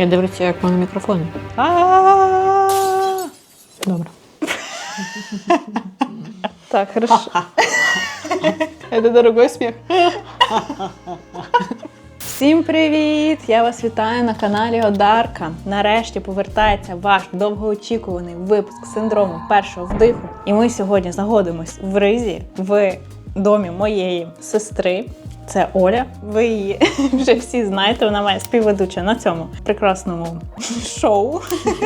Я дивлюся, як мене мікрофон. Добре. Так, хорошо. Это дорогой сміх. Всім привіт! Я вас вітаю на каналі Одарка. Нарешті повертається ваш довгоочікуваний випуск синдрому першого вдиху. І ми сьогодні знаходимось в Ризі в домі моєї сестри. Це Оля. Ви її вже всі знаєте. Вона має співведуча на цьому прекрасному шоу.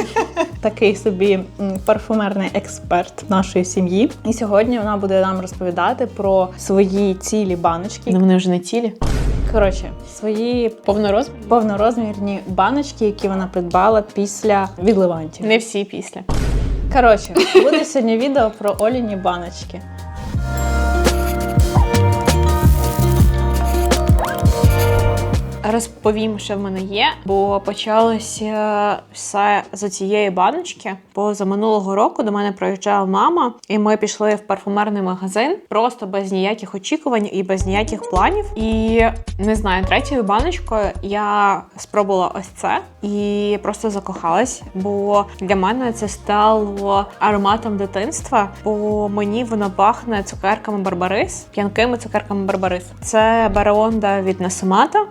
Такий собі парфумерний експерт нашої сім'ї. І сьогодні вона буде нам розповідати про свої цілі баночки. Ну, вони вже не цілі. Коротше, свої Повнорозмір? повнорозмірні баночки, які вона придбала після відливантів. Не всі після. Коротше, буде сьогодні відео про Оліні баночки. Розповім, що в мене є, бо почалося все з цієї баночки. Бо за минулого року до мене приїжджала мама, і ми пішли в парфумерний магазин просто без ніяких очікувань і без ніяких планів. І не знаю, третьою баночкою я спробувала ось це і просто закохалась. Бо для мене це стало ароматом дитинства, бо мені воно пахне цукерками Барбарис, п'янкими цукерками Барбарис. Це Бараонда від Насамата.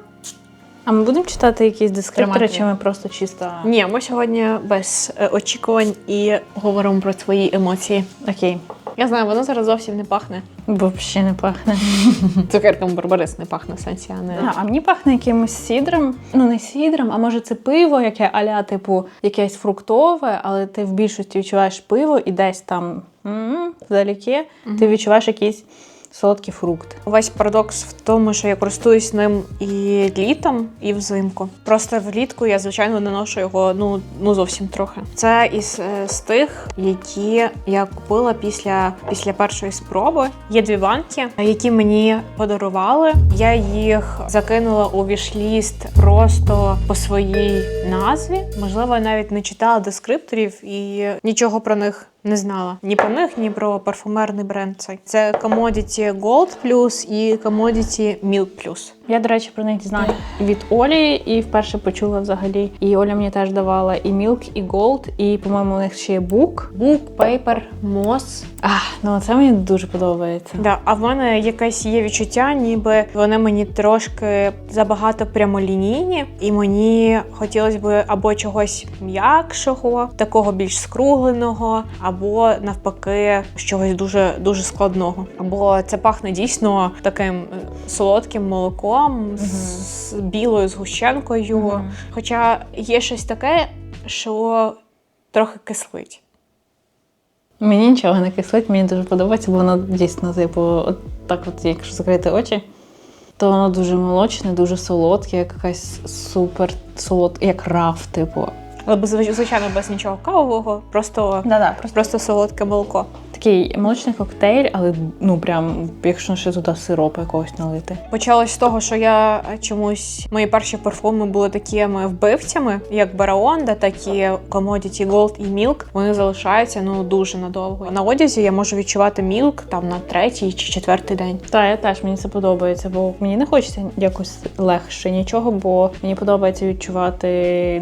А ми будемо читати якісь дескриптори, Тримати. чи ми просто чисто. Ні, ми сьогодні без е, очікувань і говоримо про свої емоції. Окей. Я знаю, воно зараз зовсім не пахне. Бо взагалі не пахне. Цукерками Барбарис не пахне в сенсі, а не. А, а мені пахне якимось сідром. Ну, не сідром, а може це пиво, яке аля, типу, якесь фруктове, але ти в більшості відчуваєш пиво і десь там м, вдалеке ти відчуваєш якийсь солодкий фрукт. Весь парадокс в тому, що я користуюсь ним і літом, і взимку. Просто влітку я, звичайно, не ношу його ну, ну зовсім трохи. Це із е, з тих, які я купила після, після першої спроби. Є дві банки, які мені подарували. Я їх закинула у вішліст просто по своїй назві. Можливо, навіть не читала дескрипторів і нічого про них не знала. Ні про них, ні про парфумерний бренд. Цей це Commodity Gold Plus і Commodity Milk Plus. Я, до речі, про них дізналася від Олі і вперше почула взагалі. І Оля мені теж давала і Milk, і Gold, і, по-моєму, у них ще є Book. Book, Paper, Moss. А, ну це мені дуже подобається. Да, а в мене якесь є відчуття, ніби вони мені трошки забагато прямолінійні, і мені хотілося б або чогось м'якшого, такого більш скругленого, або навпаки чогось дуже дуже складного. Або це пахне дійсно таким солодким молоком з білою згущенкою. Хоча є щось таке, що трохи кислить. Мені нічого не кислить, мені дуже подобається, бо воно дійсно, типу, от так, от, якщо закрити очі, то воно дуже молочне, дуже солодке, як якась супер солодка, як раф, типу. Але без- звичайно без нічого кавового, просто, просто просто солодке молоко. такий молочний коктейль, але ну прям, якщо ще туди сиропу якогось налити. Почалось з того, що я чомусь мої перші парфуми були такими вбивцями, як Бараонда, так і Commodity Gold і Milk. Вони залишаються ну дуже надовго. На одязі я можу відчувати Milk там на третій чи четвертий день. Так, я теж мені це подобається, бо мені не хочеться якось легше нічого, бо мені подобається відчувати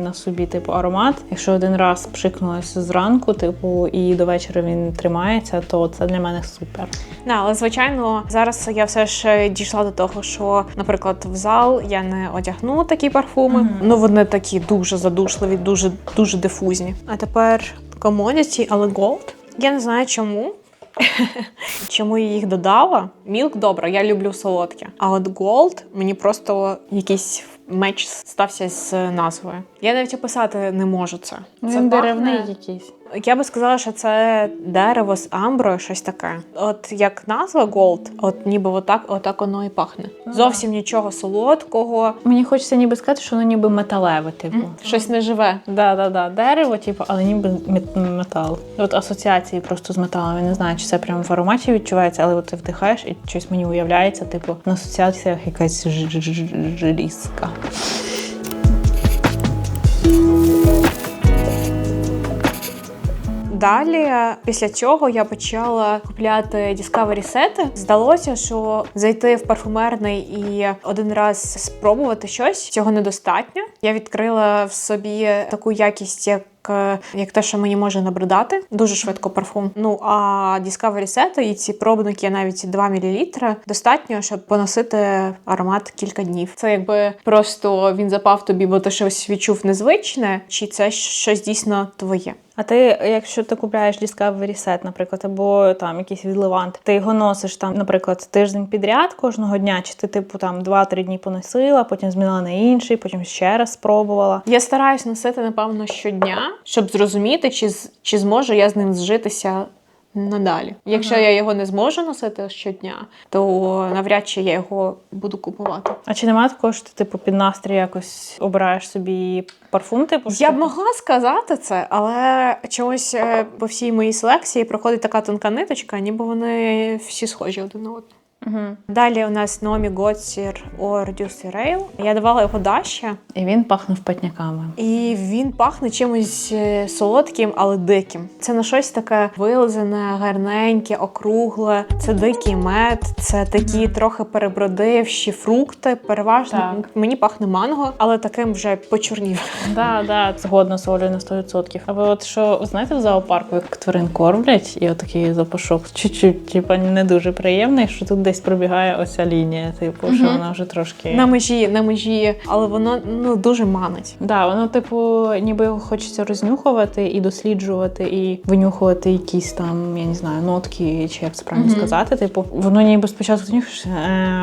на собі типу аромат. Якщо один раз пшикнулася зранку, типу, і до вечора він тримається, то це для мене супер. Да, але звичайно, зараз я все ж дійшла до того, що, наприклад, в зал я не одягну такі парфуми. Мгм. Ну вони такі дуже задушливі, дуже дуже дифузні. А тепер Commodity, але Gold. Я не знаю чому. Чому я їх додала? Мілк добре, я люблю солодке. А от Gold мені просто якийсь меч стався з назвою. Я навіть описати не можу це. Це Він деревний пахне- якийсь. Я би сказала, що це дерево з амброю, щось таке. От як назва Gold, от ніби отак, отак воно і пахне. Зовсім нічого солодкого, Мені хочеться ніби сказати, що воно ніби металеве, типу. щось неживе. Да, да, да. Дерево, типу, але ніби мет- метал. От асоціації просто з металом. Я не знаю, чи це прямо в ароматі відчувається, але от ти вдихаєш і щось мені уявляється, типу, на асоціаціях якась ж- ж- ж- желізка. Далі, після цього я почала купляти Discovery сети. Здалося, що зайти в парфумерний і один раз спробувати щось цього недостатньо. Я відкрила в собі таку якість, як. Як те, що мені може набридати, дуже швидко парфум. Ну а Discovery сети і ці пробники навіть 2 мл достатньо, щоб поносити аромат кілька днів. Це якби просто він запав тобі, бо ти щось відчув незвичне, чи це щось дійсно твоє. А ти, якщо ти купляєш Discovery Set, наприклад, або там якийсь відливант, ти його носиш там, наприклад, тиждень підряд кожного дня, чи ти, типу, там 2-3 дні поносила, потім змінила на інший, потім ще раз спробувала. Я стараюсь носити, напевно, щодня, щоб зрозуміти, чи, чи зможу я з ним зжитися надалі. Якщо я його не зможу носити щодня, то навряд чи я його буду купувати. А чи немає такого, що ти, типу, під настрій якось обираєш собі парфум? Типу, Я б могла сказати це, але чомусь е, по всій моїй селекції проходить така тонка ниточка, ніби вони всі схожі один на одного. Мгм. Далі у нас Номі Готсір Deuce Rail. Я давала його Даші, І він пахнув патняками. і він пахне чимось е, солодким, але диким. Це на щось таке вилизане, гарненьке, округле. Це дикий мед, це такі трохи перебродивші фрукти. Переважно Так. мені пахне манго, але таким вже почорнів. Да, да, згодна з Олею на 100%. Або от що, знаєте, в зоопарку, як тварин кормлять, і отакий запашок чуть-чуть, типа, не дуже приємний, що тут десь пробігає оця лінія, типу, що Мгм. вона вже трошки. На межі, на межі, але воно ну дуже манить. Да, воно, типу, ніби його хочеться рознюхувати і досліджувати, і винюхувати якісь там, я не знаю, нотки, чи як це правильно Мгм. сказати. Типу, воно ніби спочатку ти нюхаєш, е,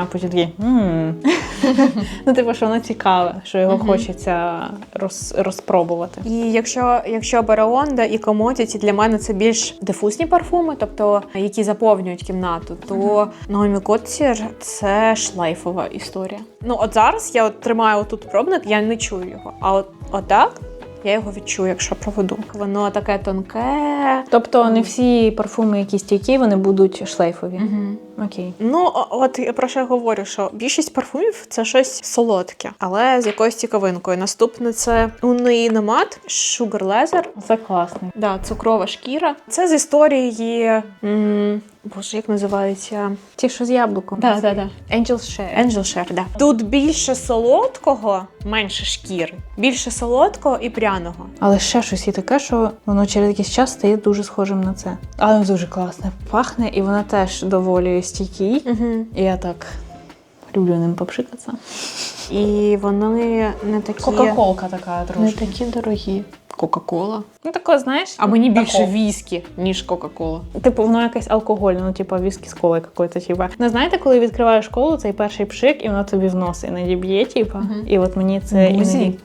а потім такий. «М». Ну, типу, що воно цікаве, що його Мгм. хочеться роз, розпробувати. І якщо, якщо Бараонда і Commodity для мене це більш дифузні парфуми, тобто які заповнюють кімнату, то Наомі Котсір це шлейфова історія. Ну от зараз я от тримаю тут пробник, я не чую його. А от отак я його відчую, якщо проведу. Воно таке тонке. Тобто не всі парфуми, які стійкі, вони будуть шлейфові. Угу. Окей. Ну, от я про що я говорю, що більшість парфумів це щось солодке, але з якоюсь цікавинкою. Наступне це Унний Намат, Sugar Leather. Це класний. Да, цукрова шкіра. Це з історії. М- Боже, як називається? Ті, що з яблуком. Да, да, да. Angel Share. Angel Share, да. Тут більше солодкого, менше шкіри. Більше солодкого і пряного. Але ще щось є таке, що воно через якийсь час стає дуже схожим на це. Але воно дуже класне пахне, і вона теж доволі стійкий. Угу. І я так люблю ним попшикатися. І вони не такі, Кока-колка така не такі дорогі. Кока-кола. Ну тако, знаєш, А мені більше віскі, ніж Кока-кола. Типу, воно якесь алкогольне, ну типу віскі з колою какой-то, типу. Не знаєте, коли відкриваєш колу, цей перший пшик, і воно тобі в нос іноді б'є, типу. Мгм. І от мені це Бузі. іноді.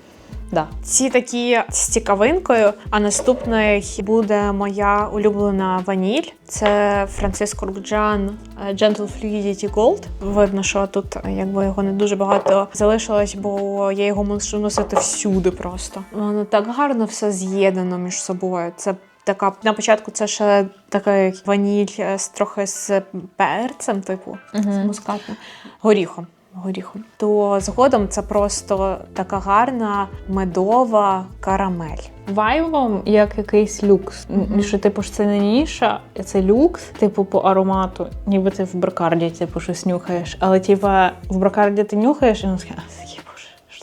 Да. Ці такі з цікавинкою. А наступний буде моя улюблена ваніль. Це Франциско Рукджан е, Gentle Fluidity Gold. Видно, що тут якби його не дуже багато залишилось, бо я його можу носити всюди просто. Воно так гарно все з'єднано між собою. Це така на початку це ще такий ваніль е, з трохи з перцем, типу, з Угу. мускатним горіхом. Горіхом. То згодом це просто така гарна медова карамель. Вайвом як якийсь люкс. Мгм. Що типу ж це не ніша, це люкс, типу по аромату, ніби ти в брокарді типу щось нюхаєш. Але типу в брокарді ти нюхаєш, і воно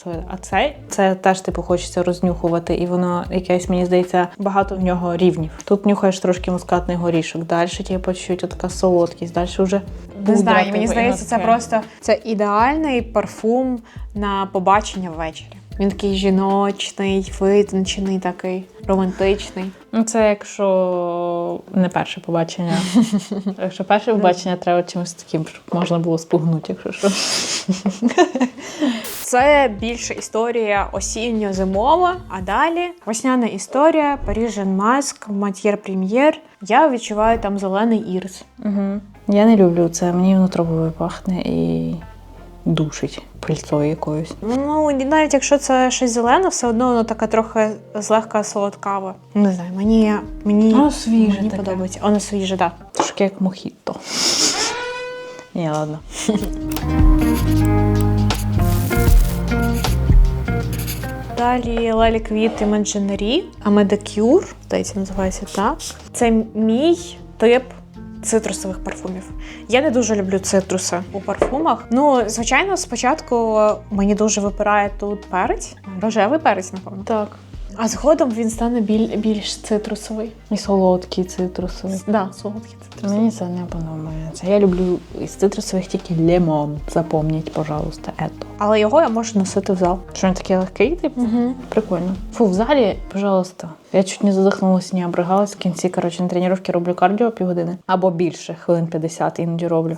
що? А це, це теж типу хочеться рознюхувати, і воно якесь, мені здається, багато в нього рівнів. Тут нюхаєш трошки мускатний горішок, далі типу чуть така солодкість, далі вже Не знаю, мені здається, це просто це ідеальний парфум на побачення ввечері. Він такий жіночний, витончений, такий романтичний. Ну, це якщо не перше побачення. Якщо перше побачення, треба чимось таким, щоб можна було спугнути, якщо що. Це більше історія осінньо-зимова, а далі весняна історія, Парижен Маск, Матьєр Прем'єр. Я відчуваю там зелений ірс. Угу. Я не люблю це, мені воно травою пахне і душить пильцою якоюсь. Ну, навіть якщо це щось зелене, все одно воно таке трохи злегка солодкаве. Не знаю, мені, мені, Воно свіже мені таке. подобається. Воно свіже, так. Трошки як мохіто. Ні, ладно. Далі Лелі Квіт Imaginary, Амедакюр, здається, називається так. Це мій тип цитрусових парфумів. Я не дуже люблю цитруси у парфумах. Ну, звичайно, спочатку мені дуже випирає тут перець, рожевий перець, напевно. Так. А згодом він стане біль, більш цитрусовий. І солодкий цитрусовий. Да, солодкий цитрусовий. Мені це не подобається. Я люблю із цитрусових тільки лимон. Запомніть, пожалуйста, ето. Але його я можу носити в зал. Що він такий легкий, типу? Угу. Прикольно. Фу, в залі, пожалуйста. Я чуть не задихнулася, не обригалась. В кінці, коротше, на тренування роблю кардіо півгодини. Або більше, хвилин 50 іноді роблю.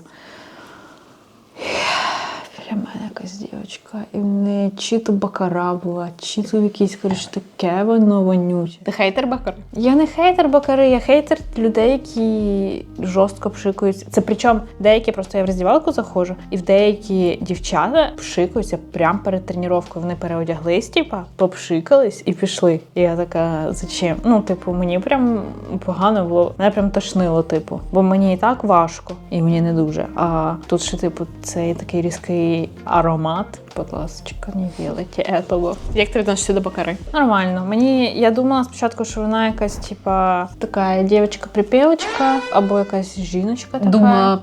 Якась дівчинка, і в неї чи то бакара була, чи то якийсь, коротше, таке воно вонюче. Ти хейтер Бакари? Я не хейтер бакари, я хейтер людей, які жорстко пшикаються. Це причому деякі просто я в роздівалку заходжу, і в деякі дівчата пшикаються прямо перед тренуванням. Вони переодяглись, типа, попшикались і пішли. І я така, зачем? Ну, типу, мені прям погано було. Мене прям тошнило, типу, бо мені і так важко, і мені не дуже. А тут ще, типу, цей такий різкий аромат. Будь ласка, не вілиті этого. Як ти відносишся до Бакари? Нормально. Мені я думала спочатку, що вона якась, типа, така дівчинка-припівочка, або якась жіночка така.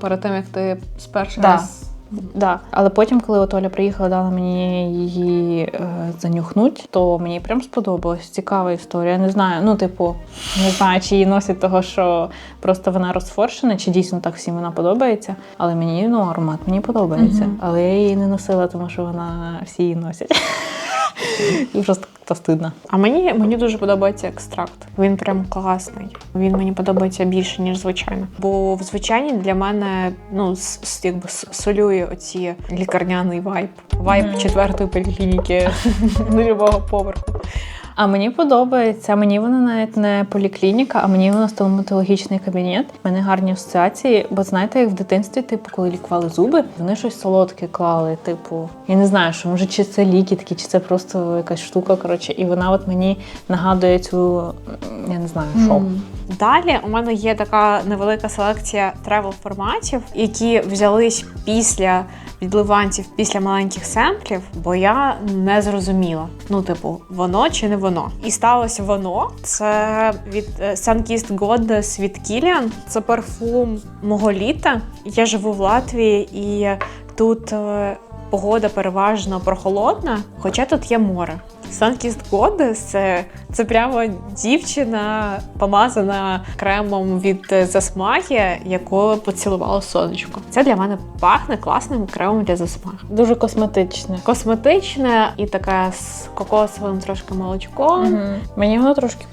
перед тим, як ти з першого Да. Да. Але потім, коли от Оля приїхала, дала мені її е, занюхнуть, то мені прям сподобалось. Цікава історія. Не знаю, ну, типу, не знаю, чи її носить того, що просто вона розфоршена, чи дійсно так всім вона подобається. Але мені ну, аромат мені подобається. Мгм. Але я її не носила, тому що вона всі її носять. Просто то стидно. А мені, мені дуже подобається екстракт. Він прям класний. Він мені подобається більше, ніж звичайно. Бо в звичайній для мене ну, с- якби солює оці лікарняний вайб. Вайб четвертої поліклініки нульового поверху. А мені подобається. Мені вона навіть не поліклініка, а мені вона стоматологічний кабінет. У мене гарні асоціації. Бо знаєте, як в дитинстві, типу, коли лікували зуби, вони щось солодке клали. Типу, я не знаю, що може, чи це ліки такі, чи це просто якась штука. Коротше, і вона от мені нагадує цю, я не знаю, що. Далі у мене є така невелика селекція тревел форматів, які взялись після відливанців, після маленьких семплів, бо я не зрозуміла. Ну, типу, воно чи не воно. І сталося воно. Це від е, Sunkissed Goddess від Kilian. Це парфум мого літа. Я живу в Латвії і тут. е, Погода переважно прохолодна, хоча тут є море. Sunkissed Goddess – це, це прямо дівчина, помазана кремом від е, засмаги, яку поцілувало сонечко. Це для мене пахне класним кремом для засмаги. Дуже косметичне. Косметичне і така з кокосовим трошки молочком. Мгм. Мені воно трошки.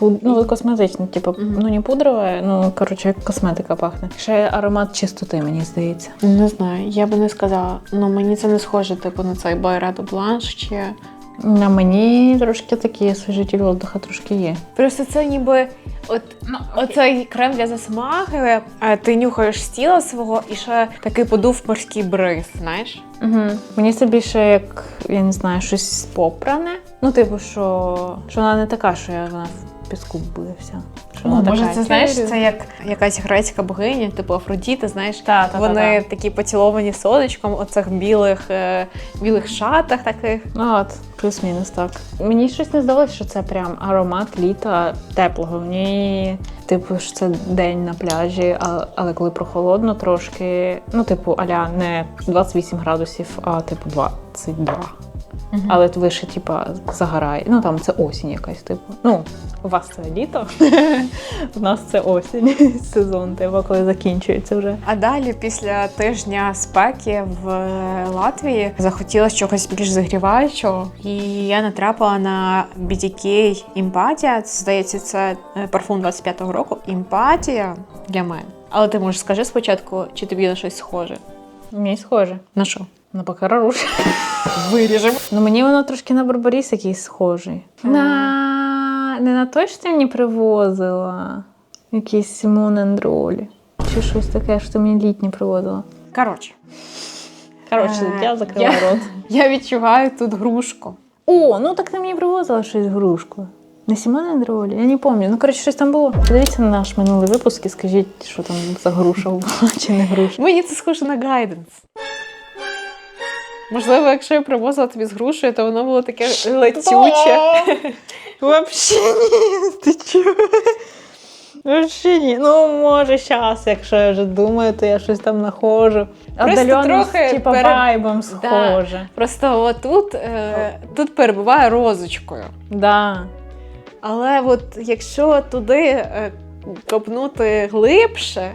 пуд- Ну, косметичне, типу, Мгм. ну не пудрове, ну коротше, як косметика пахне. Ще аромат чистоти, мені здається. Не знаю, я би не сказала. Ну мені це не схоже, типу, на цей Байредо Бланш чи. На мені трошки такі освіжитель воздуха трошки є. Просто це ніби от Ну, оцей крем для засмаги, а ти нюхаєш з тіла свого і ще такий подув морський бриз, знаєш? Угу. Мені це більше як, я не знаю, щось попране. Ну, типу, що, що вона не така, що я вона піску буде вся. Що О, вона може, така, це знаєш, це як якась грецька богиня, типу Афродіта, знаєш, Та, та, вони та, такі поціловані сонечком, оцих білих, е, білих шатах таких. Ну от, плюс-мінус так. Мені щось не здалося, що це прям аромат літа теплого. Мені, типу, що це день на пляжі, а- але коли прохолодно трошки, ну, типу, аля не 28 градусів, а типу 22. Але вище, типа, загорає. Ну там це осінь якась, типу. Ну, у вас це літо, у нас це осінь, сезон, типу, коли закінчується вже. А далі, після тижня спеки в Латвії, захотілося чогось більш загріваючого, і я натрапила на BDK Імпатія. Це здається, це е, парфум 25-го року. Імпатія для мене. Але ти можеш скажи спочатку, чи тобі на щось схоже? Мені схоже. На що? На Бакараруш. Виріжемо. Ну мені воно трошки на Барбаріс якийсь схожий. На... Не на той, що ти мені привозила. Якийсь Сімон Андролі. Чи щось таке, що ти мені літнє привозила. Коротше, Коротше, Е, я закрила рот. я відчуваю тут грушку. О, ну так ти мені привозила щось грушку. Не Сімон Андролі, я не пам'ятаю. Ну, коротше, щось там було. Подивіться на наш минулий випуск і скажіть, що там за груша була чи не груша. Мені це схоже на гайденс. Можливо, якщо я привозила тобі з грушею, то воно було таке летюче. Вообще ні, ти чого? Вообще ні. Ну, може, зараз, якщо я вже думаю, то я щось там знаходжу. Просто Отдалено, трохи типа, пере- вайбом схоже. Просто отут е, тут перебуває розочкою. Да. Але от якщо туди е, копнути глибше,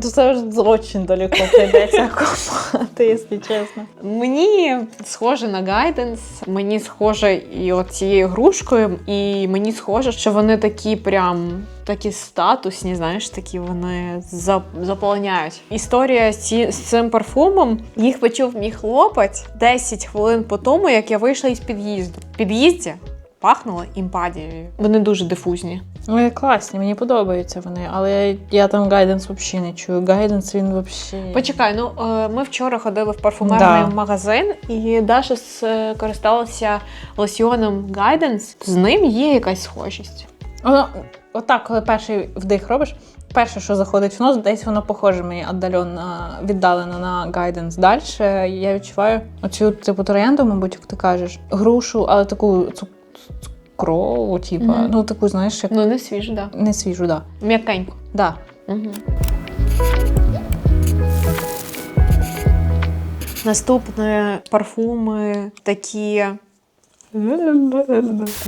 це ж дуже далеко прийдеться копати, якщо чесно. мені схоже на гайденс, мені схоже і от цією грушкою, і мені схоже, що вони такі прям. Такі статусні, знаєш, такі вони за- заполоняють. Історія з цим парфумом їх почув мій хлопець 10 хвилин по тому, як я вийшла із під'їзду. В під'їзді пахнуло імпадією. Вони дуже дифузні. Вони класні, мені подобаються вони, але я там гайденс взагалі не чую. Гайденс він взагалі. Почекай, ну е, ми вчора ходили в парфумерний Да. магазин, і Даша скористалася лосьйоном Guidance. З ним є якась схожість. Воно, отак, коли перший вдих робиш, перше, що заходить в нос, десь воно похоже мені віддалено, віддалено на гайденс. Далі я відчуваю оцю типу троянду, мабуть, як ти кажеш, грушу, але таку цукрову, типу, Мгм. ну таку, знаєш, як Ну, не свіжо, да. не свіжу, да. М'якенько. да. Угу. Наступні парфуми такі.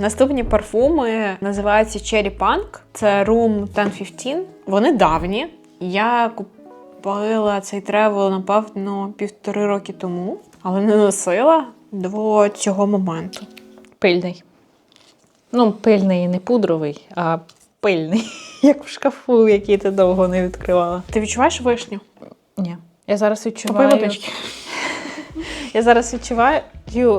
Наступні парфуми називаються Cherry Punk. Це Room 1015. Вони давні. Я купила цей тревел, напевно, півтори роки тому, але не носила до цього моменту. Пильний. Ну, пильний не пудровий, а пильний, як в шкафу, який ти довго не відкривала. Ти відчуваєш вишню? Ні. Я зараз Купи відчуваю. водички. Я зараз відчуваю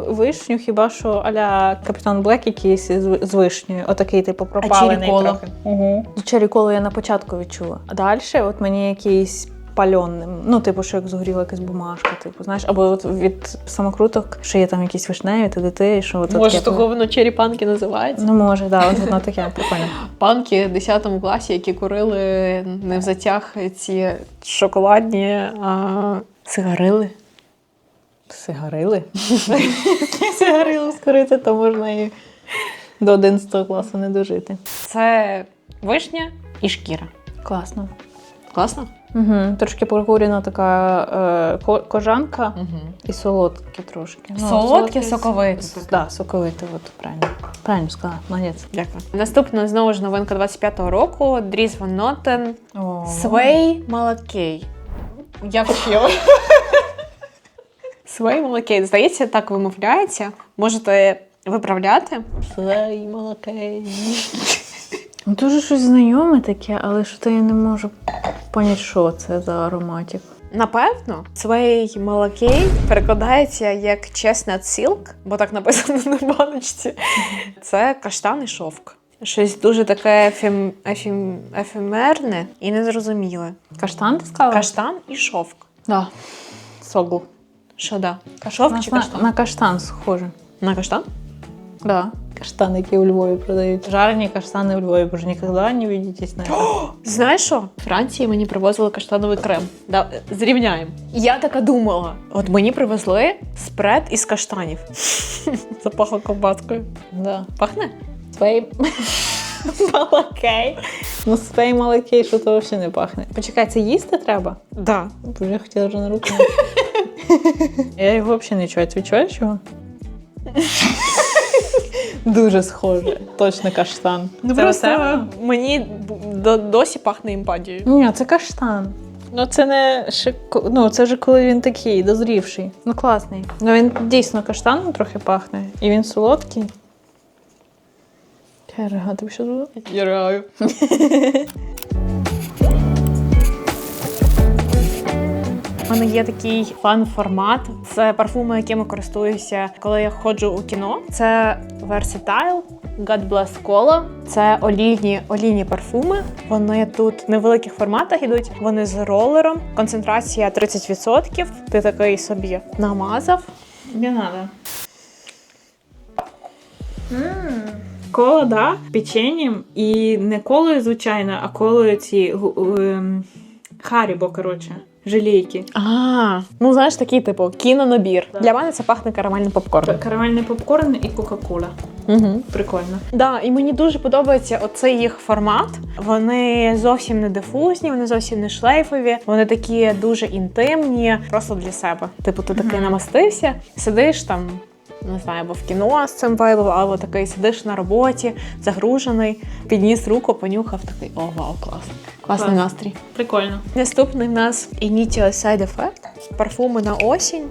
вишню, хіба що аля Капітан Блек якийсь з, вишнею. Отакий, типу, пропалений Чері-кола? трохи. Угу. Коло я на початку відчула. А далі от мені якийсь пальонним. Ну, типу, що як згоріла якась бумажка, типу, знаєш, або от від самокруток, що є там якісь вишневі, ти ти, що от Може, таке. того воно Cherry називається? Ну, може, да, от воно таке прикольне. Панки в 10 класі, які курили не в затяг ці шоколадні, а сигарили. Сигарили. Сигарили скорити, то можна і до 11 класу не дожити. Це вишня і шкіра. Класно. Класно? Угу. Трошки прокурена така е, кожанка Угу. і солодке трошки. Солодке, соковите. Так, да, соковите, от правильно. Правильно сказала, молодець. Дякую. Наступна знову ж новинка 25-го року. Дріз Ван Нотен. О. Свей Малакей. Я вчила. Свей Малакей. Здається, так вимовляється. Можете виправляти. Свей Малакей. Ну, Дуже щось знайоме таке, але що то я не можу поняти, що це за ароматик. Напевно, Свей Малакей перекладається як Chestnut Silk, бо так написано на баночці. Це каштан і шовк. Щось дуже таке ефем... ефем... ефемерне і незрозуміле. Каштан ти сказала? Каштан і шовк. Да. Согл. Що да? Шовк На, чи на, на каштан схоже. На каштан? Да. Каштани, які у Львові продають. Жарені каштани у Львові, бо ж ніколи не видитесь на. Знаєш що? В Франції мені привозили каштановий крем. Да, зрівняємо. Я така думала: от мені привезли спред із каштанів. Запахло ковбаскою. Да. Пахне? Свей малакей. Ну, свей малакей, що то взагалі не пахне. Почекай, це їсти треба? Да. Бо я хотіла вже на руку. Я його взагалі не чую. Ти відчуваєш його? Дуже схоже. Точно каштан. Ну Це просто оце? мені до- досі пахне імпадією. Ні, це каштан. Ну, це не шико... Ну, це вже коли він такий, дозрівший. Ну, класний. Ну він дійсно каштаном трохи пахне. І він солодкий. Я ригати що було? Я реаю. У мене є такий фан-формат. Це парфуми, якими користуюся, коли я ходжу у кіно. Це Versatile, God Bless Cola. Це олійні, олійні парфуми. Вони тут в невеликих форматах ідуть. Вони з ролером. Концентрація 30%. Ти такий собі намазав. Не надо. Кола, да, печенням. І не колою, звичайно, а колою ці Харібо, коротше. Желейки. А, ну знаєш, такий типу кінонабір. Да. Для мене це пахне карамельним попкорном. Карамельний попкорн і Кока-Кола. Угу. Прикольно. Да, і мені дуже подобається оцей їх формат. Вони зовсім не дифузні, вони зовсім не шлейфові, вони такі дуже інтимні, просто для себе. Типу, ти такий намастився, сидиш там. Не знаю, або в кіно з цим вайбом, або такий сидиш на роботі, загружений, підніс руку, понюхав такий о, вау, клас. Класний Клас. настрій. Прикольно. Наступний в нас Initial Side Effect. Парфуми на осінь,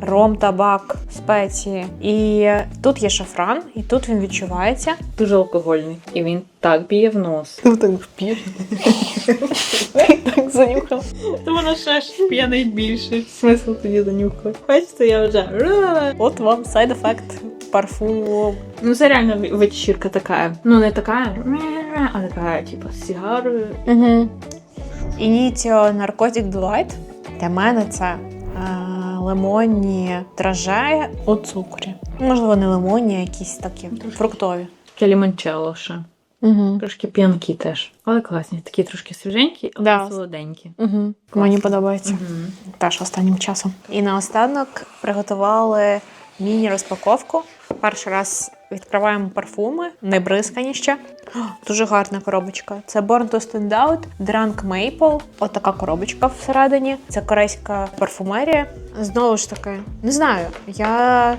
ром, табак, спеції. І тут є шафран, і тут він відчувається. Дуже алкогольний. І він так б'є в нос. Ти так п'єш. так занюхав. То воно ще ж п'яний більше. Смисл тоді занюхати. Бачите, я вже. От вам сайд-ефект парфуму. Ну, це реально вечірка така. Ну, не така, а така, типу, з сигарою. Угу. Initio Narcotic Delight. Для мене це е, лимонні драже у цукрі. Можливо, не лимонні, а якісь такі фруктові. Таке лімончелло ще. Угу. Трошки п'янкі теж. Але класні. Такі трошки свіженькі, але Да. солоденькі. Угу. Мені подобається. Угу. Теж останнім часом. І наостанок приготували міні-розпаковку. Перший раз відкриваємо парфуми, не бризкані ще. О, Дуже гарна коробочка. Це Born to Stand Out, Drunk Maple. Отака коробочка всередині. Це корейська парфумерія. Знову ж таки, не знаю, я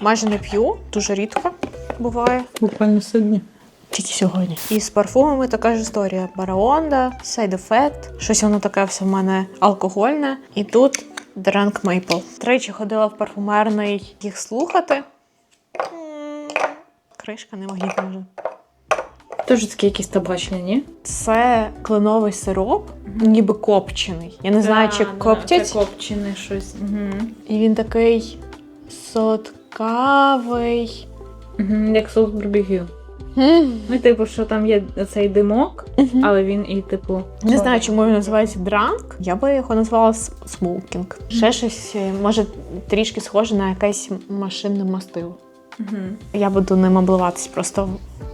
майже не п'ю, дуже рідко буває. Буквально сьогодні. Тільки сьогодні. І з парфумами така ж історія. Бараонда, Side Effect. Щось воно таке все в мене алкогольне. І тут Drunk Maple. Тричі ходила в парфумерний їх слухати. М, Кришка не магнітна вже. Теж такі якісь табачні, ні? Це кленовий сироп, ніби копчений. Я не знаю, чи коптять. Це копчене щось. Угу. І він такий соткавий. Угу. Як соус барбекю. Ну, типу, що там є цей димок, але він і, типу. Не знаю, чому він називається дранк. Я би його назвала смокінг. Ще щось, е, може, трішки схоже на якесь машинне мастило. Я буду ним обливатись просто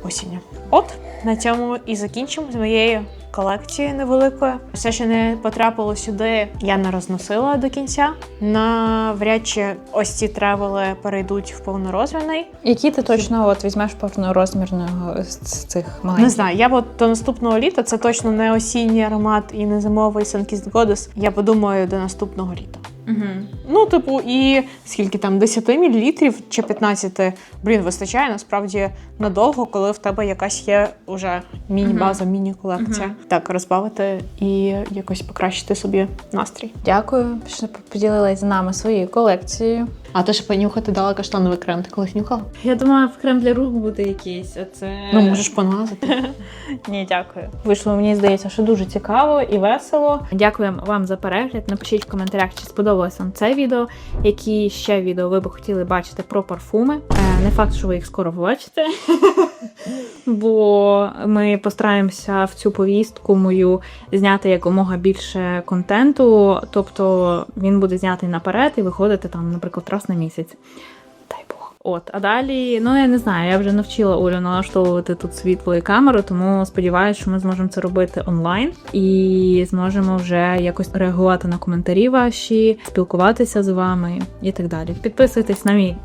осінню. От на цьому і закінчимо з моєю колекцією невеликою. Все, що не потрапило сюди, я не розносила до кінця. Навряд чи ось ці тревели перейдуть в повнорозмірний. Які ти точно от візьмеш повнорозмірного з цих маленьких? Не знаю, я от до наступного літа це точно не осінній аромат і не зимовий Sunkissed Goddess. Я подумаю до наступного літа. Угу. Ну, типу, і скільки там 10 мл чи 15, блін, вистачає насправді надовго, коли в тебе якась є вже міні-база, міні-колекція. Мгм. Так, розбавити і якось покращити собі настрій. Дякую, що поділилась з нами своєю колекцією. А ти ж понюхати дала каштановий крем, ти колись нюхала? Я думала, в крем для рук буде якийсь, а це. Ну, можеш поназити. Ні, дякую. Вийшло, мені здається, що дуже цікаво і весело. Дякуємо вам за перегляд. Напишіть в коментарях, чи сподобалось вам це відео, які ще відео ви б хотіли бачити про парфуми. Не факт, що ви їх скоро побачите. Бо ми постараємося в цю повістку мою зняти якомога більше контенту. Тобто він буде знятий наперед і виходити там, наприклад, раз на місяць. Дай Бог. От, а далі, ну я не знаю, я вже навчила Олю налаштовувати тут світло і камеру, тому сподіваюся, що ми зможемо це робити онлайн і зможемо вже якось реагувати на коментарі ваші, спілкуватися з вами і так далі. Підписуйтесь на мій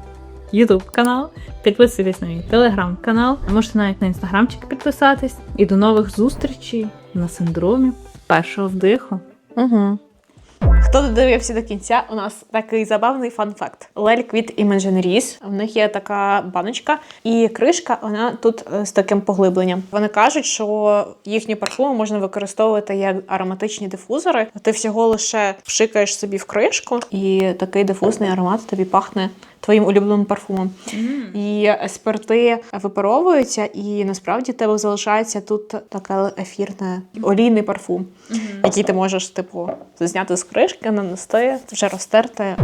YouTube канал, підписуйтесь на мій телеграм канал, можете навіть на інстаграмчик підписатись. І до нових зустрічей на синдромі першого вдиху. Угу. Хто додивився до кінця, у нас такий забавний фан-факт. Лель Квіт і Менженеріс. В них є така баночка, і кришка вона тут е, з таким поглибленням. Вони кажуть, що їхні парфуми можна використовувати як ароматичні дифузори. Ти всього лише пшикаєш собі в кришку, і такий дифузний аромат тобі пахне твоїм улюбленим парфумом. І спирти випаровуються, і насправді тебе залишається тут таке ефірне олійний парфум, який ти можеш, типу, зняти з кришки, нанести, вже розтерти.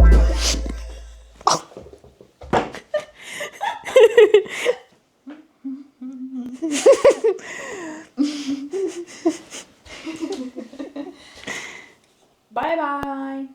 Бай-бай!